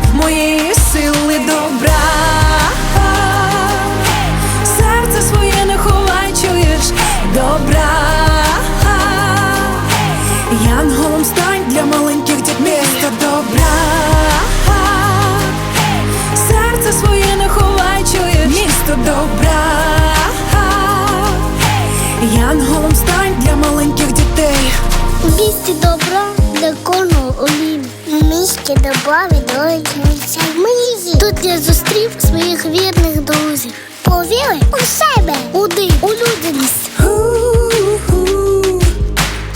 твоєї, моєї сили добра. Серце своє не ховай, чуєш добра. Янголом стань для маленьких дітьми. місто добра. Серце своє не ховай, чуєш олім. У місті добра відроджується мрії. Тут я зустрів своїх вірних друзів. Повіри у себе, у див, у людяність.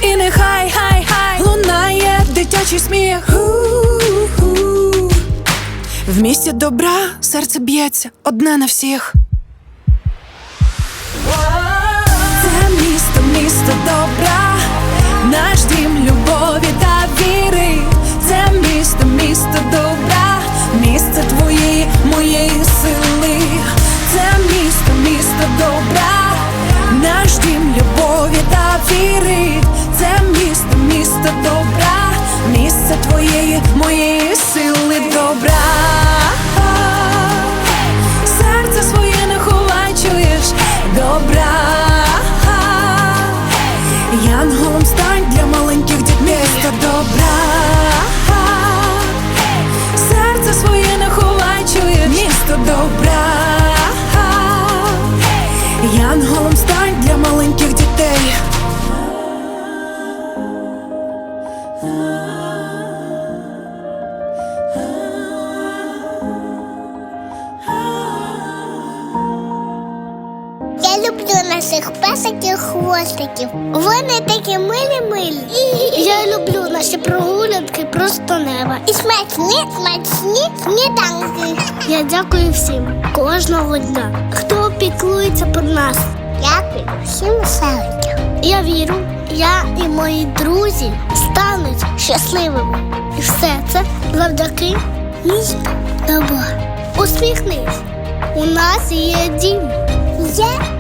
І нехай хай хай лунає дитячий сміх. В місті добра серце б'ється одне на всіх. Це місто, місто добра, твоєї, моєї сили добра. Серце своє не ховай, чуєш добра. Янголом стань для маленьких дітей місто добра. Серце своє не ховай, чуєш місто добра. Наших песиків хвостиків. Вони такі милі-милі. Я люблю наші прогулянки просто неба. І смачні, смачні сніданки. Я дякую всім кожного дня, хто піклується про нас. Дякую всім селикам. Я вірю, я і мої друзі стануть щасливими. І все це завдяки місту добра. Усміхнись. У нас є дім. Є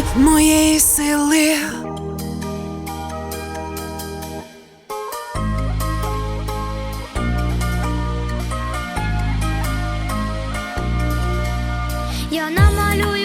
межі моєї сили. Я намалюю.